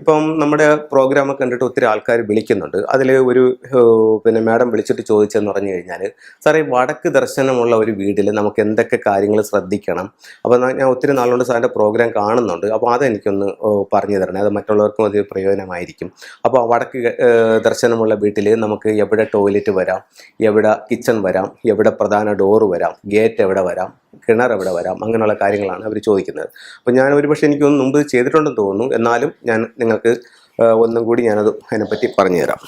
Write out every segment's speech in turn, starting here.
ഇപ്പം നമ്മുടെ പ്രോഗ്രാം കണ്ടിട്ട് ഒത്തിരി ആൾക്കാർ വിളിക്കുന്നുണ്ട്. അതിൽ ഒരു പിന്നെ മാഡം വിളിച്ചിട്ട് ചോദിച്ചതെന്ന് പറഞ്ഞു കഴിഞ്ഞാൽ സാറേ വടക്ക് ദർശനമുള്ള ഒരു വീട്ടിൽ നമുക്ക് എന്തൊക്കെ കാര്യങ്ങൾ ശ്രദ്ധിക്കണം? അപ്പോൾ ഞാൻ ഒത്തിരി നാളുകൊണ്ട് സാറിന്റെ പ്രോഗ്രാം കാണുന്നുണ്ട്. അപ്പോൾ അതെനിക്കൊന്ന് പറഞ്ഞു തരണേ. അത് മറ്റുള്ളവർക്കും അത് പ്രയോജനമായിരിക്കും. അപ്പോൾ വടക്ക് ദർശനമുള്ള വീട്ടിൽ നമുക്ക് എവിടെ ടോയ്ലറ്റ് വരാം എവിടെ കിച്ചൺ വരാം എവിടെ പ്രധാന ഡോറ് വരാം ഗേറ്റ് എവിടെ വരാം കിണർ എവിടെ വരാം അങ്ങനെയുള്ള കാര്യങ്ങളാണ് അവർ ചോദിക്കുന്നത്. അപ്പോൾ ഞാൻ ഒരുപക്ഷെ എനിക്കൊന്നും മുമ്പ് ചെയ്തിട്ടുണ്ടെന്ന് തോന്നുന്നു. എന്നാലും ഞാൻ നിങ്ങൾക്ക് ഒന്നും കൂടി ഞാനത് അതിനെപ്പറ്റി പറഞ്ഞുതരാം.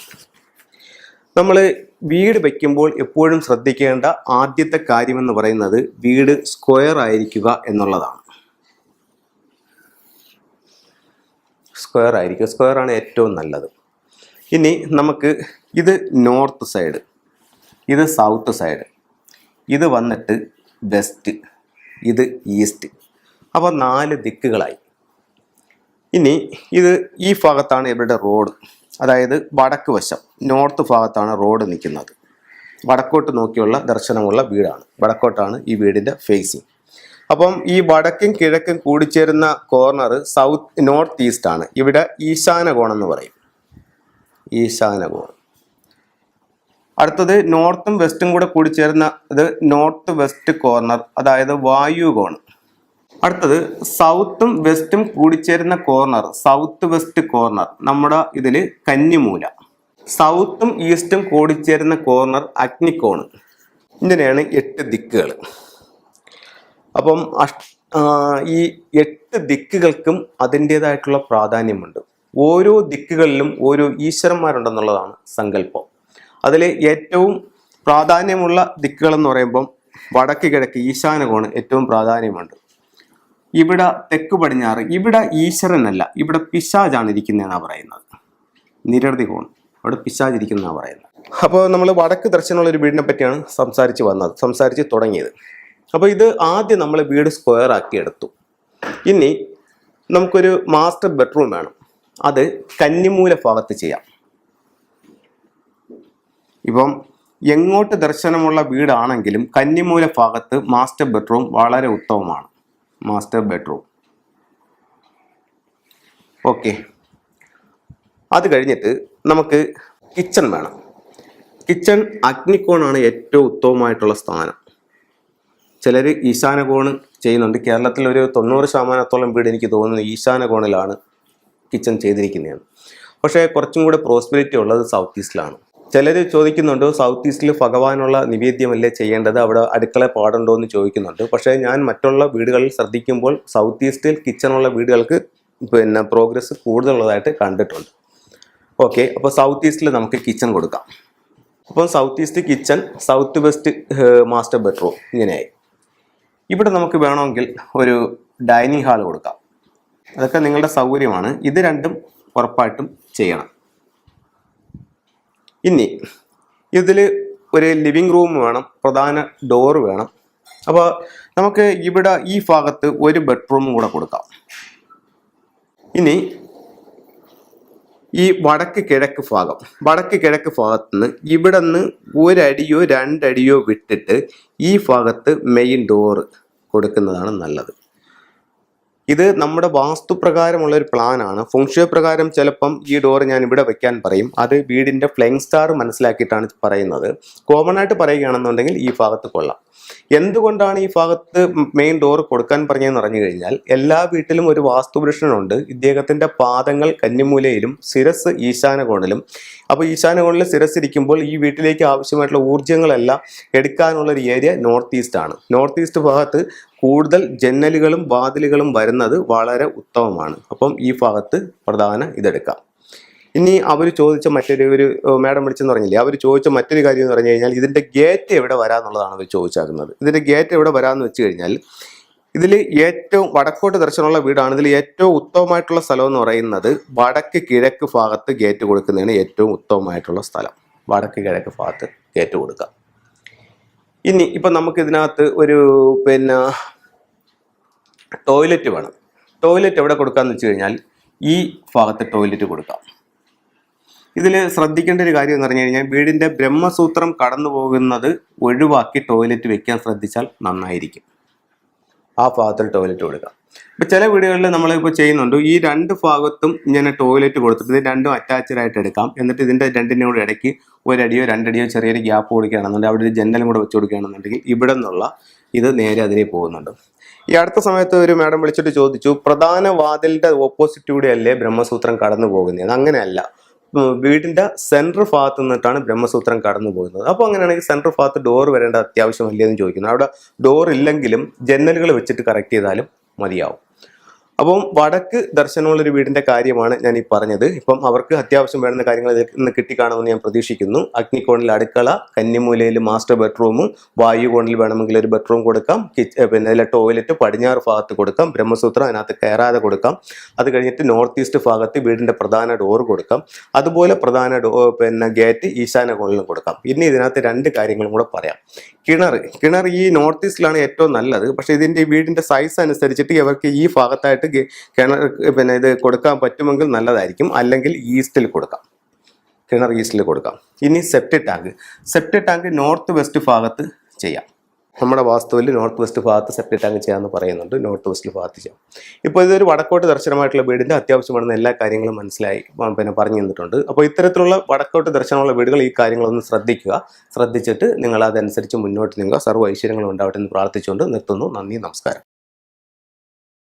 നമ്മൾ വീട് വയ്ക്കുമ്പോൾ എപ്പോഴും ശ്രദ്ധിക്കേണ്ട ആദ്യത്തെ കാര്യമെന്ന് പറയുന്നത് വീട് സ്ക്വയർ ആയിരിക്കുക എന്നുള്ളതാണ്. സ്ക്വയർ ആയിരിക്കുക. സ്ക്വയർ ആണ് ഏറ്റവും നല്ലത്. ഇനി നമുക്ക് ഇത് നോർത്ത് സൈഡ് ഇത് സൗത്ത് സൈഡ് ഇത് വന്നിട്ട് വെസ്റ്റ് ഇത് ഈസ്റ്റ്. അപ്പോൾ നാല് ദിക്കുകളായി. ഇനി ഇത് ഈ ഭാഗത്താണ് ഇവരുടെ റോഡ്. അതായത് വടക്ക് വശം നോർത്ത് ഭാഗത്താണ് റോഡ് നിൽക്കുന്നത്. വടക്കോട്ട് നോക്കിയുള്ള ദർശനമുള്ള വീടാണ്. വടക്കോട്ടാണ് ഈ വീടിന്റെ ഫേസിങ് അപ്പം ഈ വടക്കും കിഴക്കും കൂടിച്ചേരുന്ന കോർണർ സൗത്ത് നോർത്ത് ഈസ്റ്റ് ആണ്. ഇവിടെ ഈശാന കോണം എന്ന് പറയും. ഈശാന കോണം അടുത്തത് നോർത്തും വെസ്റ്റും കൂടെ കൂടിച്ചേരുന്ന ഇത് നോർത്ത് വെസ്റ്റ് കോർണർ അതായത് വായു കോൺ അടുത്തത് സൗത്തും വെസ്റ്റും കൂടിച്ചേരുന്ന കോർണർ സൗത്ത് വെസ്റ്റ് കോർണർ നമ്മുടെ ഇതിൽ കന്നിമൂല. സൗത്തും ഈസ്റ്റും കൂടിച്ചേരുന്ന കോർണർ അഗ്നിക്കോണ് ഇങ്ങനെയാണ് എട്ട് ദിക്കുകൾ. അപ്പം ഈ എട്ട് ദിക്കുകൾക്കും അതിന്റേതായിട്ടുള്ള പ്രാധാന്യമുണ്ട്. ഓരോ ദിക്കുകളിലും ഓരോ ഈശ്വരന്മാരുണ്ടെന്നുള്ളതാണ് സങ്കല്പം. അതിൽ ഏറ്റവും പ്രാധാന്യമുള്ള ദിക്കുകൾ എന്ന് പറയുമ്പം വടക്ക് കിഴക്ക് ഈശാനകോണ് ഏറ്റവും പ്രാധാന്യമുണ്ട്. ഇവിടെ തെക്ക് പടിഞ്ഞാറ് ഇവിടെ ഈശ്വരനല്ല ഇവിടെ പിശാജാണ് ഇരിക്കുന്നതെന്നാണ് പറയുന്നത്. നിരവധി കോൺ അവിടെ പിശാജ് ഇരിക്കുന്നതാണ് പറയുന്നത്. അപ്പോൾ നമ്മൾ വടക്ക് ദർശനമുള്ള ഒരു വീടിനെ പറ്റിയാണ് സംസാരിച്ച് വന്നത് സംസാരിച്ച് തുടങ്ങിയത്. അപ്പോൾ ഇത് ആദ്യം നമ്മൾ വീട് സ്ക്വയർ ആക്കി എടുത്തു. ഇനി നമുക്കൊരു മാസ്റ്റർ ബെഡ്റൂം വേണം. അത് കന്നിമൂല ഭാഗത്ത് ചെയ്യാം. ഇപ്പം എങ്ങോട്ട് ദർശനമുള്ള വീടാണെങ്കിലും കന്നിമൂല ഭാഗത്ത് മാസ്റ്റർ ബെഡ്റൂം വളരെ ഉത്തമമാണ്. മാസ്റ്റർ ബെഡ്റൂം ഓക്കെ അത് കഴിഞ്ഞിട്ട് നമുക്ക് കിച്ചൺ വേണം. കിച്ചൺ അഗ്നിക്കോണാണ് ഏറ്റവും ഉത്തമമായിട്ടുള്ള സ്ഥാനം. ചിലർ ഈശാനകോണ് ചെയ്യുന്നുണ്ട്. കേരളത്തിൽ ഒരു തൊണ്ണൂറ് ശതമാനത്തോളം വീട് എനിക്ക് തോന്നുന്നു ഈശാനകോണിലാണ് കിച്ചൺ ചെയ്തിരിക്കുന്നതാണ് പക്ഷേ കുറച്ചും കൂടെ പ്രോസ്പെരിറ്റി ഉള്ളത് സൗത്ത് ഈസ്റ്റിലാണ് ചിലർ ചോദിക്കുന്നുണ്ട് സൗത്ത് ഈസ്റ്റിൽ ഭഗവാനുള്ള നിവേദ്യമല്ലേ ചെയ്യേണ്ടത്? അവിടെ അടുക്കള പാടുണ്ടോ എന്ന് ചോദിക്കുന്നുണ്ട്. പക്ഷേ ഞാൻ മറ്റുള്ള വീടുകളിൽ ശ്രദ്ധിക്കുമ്പോൾ സൗത്ത് ഈസ്റ്റിൽ കിച്ചണുള്ള വീടുകൾക്ക് പിന്നെ പ്രോഗ്രസ് കൂടുതലുള്ളതായിട്ട് കണ്ടിട്ടുണ്ട്. ഓക്കെ അപ്പോൾ സൗത്ത് ഈസ്റ്റിൽ നമുക്ക് കിച്ചൺ കൊടുക്കാം. അപ്പോൾ south east kitchen south west master bedroom ഇങ്ങനെയായി. ഇവിടെ നമുക്ക് വേണമെങ്കിൽ ഒരു ഡൈനിങ് ഹാൾ കൊടുക്കാം. അതൊക്കെ നിങ്ങളുടെ സൗകര്യമാണ്. ഇത് രണ്ടും ഉറപ്പായിട്ടും ചെയ്യണം. ഇനി ഇതിൽ ഒരു ലിവിങ് റൂം വേണം പ്രധാന ഡോർ വേണം. അപ്പോൾ നമുക്ക് ഇവിടെ ഈ ഭാഗത്ത് ഒരു ബെഡ്റൂമും കൂടെ കൊടുക്കാം. ഇനി ഈ വടക്ക് കിഴക്ക് ഭാഗം വടക്ക് കിഴക്ക് ഭാഗത്ത് നിന്ന് ഇവിടെ നിന്ന് ഒരടിയോ രണ്ടടിയോ വിട്ടിട്ട് ഈ ഭാഗത്ത് മെയിൻ ഡോറ് കൊടുക്കുന്നതാണ് നല്ലത്. ഇത് നമ്മുടെ വാസ്തുപ്രകാരമുള്ള ഒരു പ്ലാനാണ് ഫുങ്ഷോ പ്രകാരം ചിലപ്പം ഈ ഡോർ ഞാൻ ഇവിടെ വെക്കാൻ പറയും. അത് വീടിന്റെ ഫ്ലൈങ് സ്റ്റാർ മനസ്സിലാക്കിയിട്ടാണ് പറയുന്നത്. കോമൺ ആയിട്ട് പറയുകയാണെന്നുണ്ടെങ്കിൽ ഈ ഭാഗത്ത് കൊള്ളാം. എന്തുകൊണ്ടാണ് ഈ ഭാഗത്ത് മെയിൻ ഡോർ കൊടുക്കാൻ പറഞ്ഞതെന്ന് പറഞ്ഞു കഴിഞ്ഞാൽ എല്ലാ വീട്ടിലും ഒരു വാസ്തുപുരുഷനുണ്ട്. ഇദ്ദേഹത്തിന്റെ പാദങ്ങൾ കന്നിമൂലയിലും ശിരസ് ഈശാനകോണിലും. അപ്പോൾ ഈശാനകോണിൽ ശിരസ് ഇരിക്കുമ്പോൾ ഈ വീട്ടിലേക്ക് ആവശ്യമായിട്ടുള്ള ഊർജങ്ങളെല്ലാം എടുക്കാനുള്ള ഒരു ഏരിയ നോർത്ത് ഈസ്റ്റ് ആണ്. നോർത്ത് ഈസ്റ്റ് ഭാഗത്ത് കൂടുതൽ ജന്നലുകളും വാതിലുകളും വരുന്നത് വളരെ ഉത്തമമാണ്. അപ്പം ഈ ഭാഗത്ത് പ്രധാന ഇതെടുക്കാം. ഇനി അവർ ചോദിച്ച മറ്റൊരു ഒരു മാഡം വിളിച്ചെന്ന് പറഞ്ഞില്ലേ? അവർ ചോദിച്ച മറ്റൊരു കാര്യം എന്ന് പറഞ്ഞു കഴിഞ്ഞാൽ ഇതിന്റെ ഗേറ്റ് എവിടെ വരാമെന്നുള്ളതാണ് അവർ ചോദിച്ചാക്കുന്നത്. ഇതിന്റെ ഗേറ്റ് എവിടെ വരാമെന്ന് വെച്ച് കഴിഞ്ഞാൽ ഇതിൽ ഏറ്റവും വടക്കോട്ട് ദർശനമുള്ള വീടാണ്. ഇതിൽ ഏറ്റവും ഉത്തമമായിട്ടുള്ള സ്ഥലം എന്ന് പറയുന്നത് വടക്ക് കിഴക്ക് ഭാഗത്ത് ഗേറ്റ് കൊടുക്കുന്നതാണ് ഏറ്റവും ഉത്തമമായിട്ടുള്ള സ്ഥലം. വടക്ക് കിഴക്ക് ഭാഗത്ത് ഗേറ്റ് കൊടുക്കുക. ഇനി ഇപ്പം നമുക്ക് ഇതിനകത്ത് ഒരു പിന്നെ ടോയ്ലറ്റ് വേണം. ടോയ്ലറ്റ് എവിടെ കൊടുക്കാന്ന് വെച്ച് കഴിഞ്ഞാൽ ഈ ഭാഗത്ത് ടോയ്ലറ്റ് കൊടുക്കാം. ഇതിൽ ശ്രദ്ധിക്കേണ്ട ഒരു കാര്യം എന്ന് പറഞ്ഞു കഴിഞ്ഞാൽ വീടിന്റെ ബ്രഹ്മസൂത്രം കടന്നു പോകുന്നത് ഒഴിവാക്കി ടോയ്ലറ്റ് വെക്കാൻ ശ്രദ്ധിച്ചാൽ നന്നായിരിക്കും. ആ ഭാഗത്തിൽ ടോയ്ലറ്റ് കൊടുക്കാം. ഇപ്പം ചില വീടുകളിൽ നമ്മളിപ്പോൾ ചെയ്യുന്നുണ്ട് ഈ രണ്ട് ഭാഗത്തും ഇങ്ങനെ ടോയ്ലറ്റ് കൊടുത്തിട്ട് ഇത് രണ്ടും അറ്റാച്ച്ഡ് ആയിട്ട് എടുക്കാം. എന്നിട്ട് ഇതിന്റെ രണ്ടിന്റെ കൂടെ ഇടയ്ക്ക് ഒരടിയോ രണ്ടടിയോ ചെറിയൊരു ഗ്യാപ്പ് കൊടുക്കുകയാണെന്നുണ്ടെങ്കിൽ അവിടെ ഒരു ജനലും കൂടെ വെച്ച് കൊടുക്കുകയാണെന്നുണ്ടെങ്കിൽ ഇവിടെ നിന്നുള്ള ഇത് നേരെ അതിനെ പോകുന്നുണ്ട്. ഈ അടുത്ത സമയത്ത് ഒരു മാഡം വിളിച്ചിട്ട് ചോദിച്ചു പ്രധാന വാതിലിന്റെ ഓപ്പോസിറ്റൂടെ അല്ലേ ബ്രഹ്മസൂത്രം കടന്നു പോകുന്നത് അങ്ങനെയല്ല. വീടിന്റെ സെൻട്രൽ ഭാഗത്ത് നിന്നിട്ടാണ് ബ്രഹ്മസൂത്രം കടന്നു പോകുന്നത്. അപ്പോൾ അങ്ങനെയാണെങ്കിൽ സെൻട്രൽ ഭാഗത്ത് ഡോർ വരേണ്ട അത്യാവശ്യമല്ലേ എന്ന് ചോദിക്കുന്നു. അവിടെ ഡോർ ഇല്ലെങ്കിലും ജനലുകൾ വെച്ചിട്ട് കറക്റ്റ് ചെയ്താലും മതിയാവും. അപ്പം വടക്ക് ദർശനമുള്ളൊരു വീടിന്റെ കാര്യമാണ് ഞാൻ ഈ പറഞ്ഞത്. ഇപ്പം അവർക്ക് അത്യാവശ്യം വേണ്ടുന്ന കാര്യങ്ങൾ ഇതിൽ നിന്ന് കിട്ടിക്കാണുമെന്ന് ഞാൻ പ്രതീക്ഷിക്കുന്നു. അഗ്നികോണിൽ അടുക്കള കന്നിമൂലയിൽ മാസ്റ്റർ ബെഡ്റൂം വായു കോണിൽ വേണമെങ്കിൽ ഒരു ബെഡ്റൂം കൊടുക്കാം. പിന്നെ അതിലെ ടോയ്ലറ്റ് പടിഞ്ഞാറ് ഭാഗത്ത് കൊടുക്കാം. ബ്രഹ്മസൂത്രം അതിനകത്ത് കയറാതെ കൊടുക്കാം. അത് കഴിഞ്ഞിട്ട് നോർത്ത് ഈസ്റ്റ് ഭാഗത്ത് വീടിന്റെ പ്രധാന ഡോർ കൊടുക്കാം. അതുപോലെ പ്രധാന ഡോ പിന്നെ ഗേറ്റ് ഈശാന കോണിലും കൊടുക്കാം. ഇനി ഇതിനകത്ത് രണ്ട് കാര്യങ്ങളും കൂടെ പറയാം. കിണർ. കിണർ ഈ നോർത്ത് ഈസ്റ്റിലാണ് ഏറ്റവും നല്ലത്. പക്ഷേ ഇതിന്റെ വീടിന്റെ സൈസ് അനുസരിച്ചിട്ട് ഇവർക്ക് ഈ ഭാഗത്തായിട്ട് കിണർ പിന്നെ ഇത് കൊടുക്കാൻ പറ്റുമെങ്കിൽ നല്ലതായിരിക്കും. അല്ലെങ്കിൽ ഈസ്റ്റിൽ കൊടുക്കാം. കിണർ ഈസ്റ്റിൽ കൊടുക്കാം. ഇനി septic tank. Septic tank north west ഭാഗത്ത് ചെയ്യാം. നമ്മുടെ വാസ്തുവിൽ നോർത്ത് വെസ്റ്റ് ഭാഗത്ത് സെപ്റ്റി അങ്ങ് ചെയ്യാമെന്ന് പറയുന്നുണ്ട് നോർത്ത് വെസ്റ്റ് ഭാഗത്ത് ചെയ്യാം. ഇപ്പോൾ ഇതൊരു വടക്കോട്ട് ദർശനമായിട്ടുള്ള വീടിന്റെ അത്യാവശ്യമാണെന്ന് എല്ലാ കാര്യങ്ങളും മനസ്സിലായി പിന്നെ പറഞ്ഞു തന്നിട്ടുണ്ട്. അപ്പോൾ ഇത്തരത്തിലുള്ള വടക്കോട്ട് ദർശനമുള്ള വീടുകൾ ഈ കാര്യങ്ങളൊന്ന് ശ്രദ്ധിക്കുക. ശ്രദ്ധിച്ചിട്ട് നിങ്ങൾ അതനുസരിച്ച് മുന്നോട്ട് നീങ്ങുക. സർവ ഐശ്വര്യങ്ങളും ഉണ്ടാവട്ടെ എന്ന് പ്രാർത്ഥിച്ചുകൊണ്ട് നിർത്തുന്നു. നന്ദി നമസ്കാരം.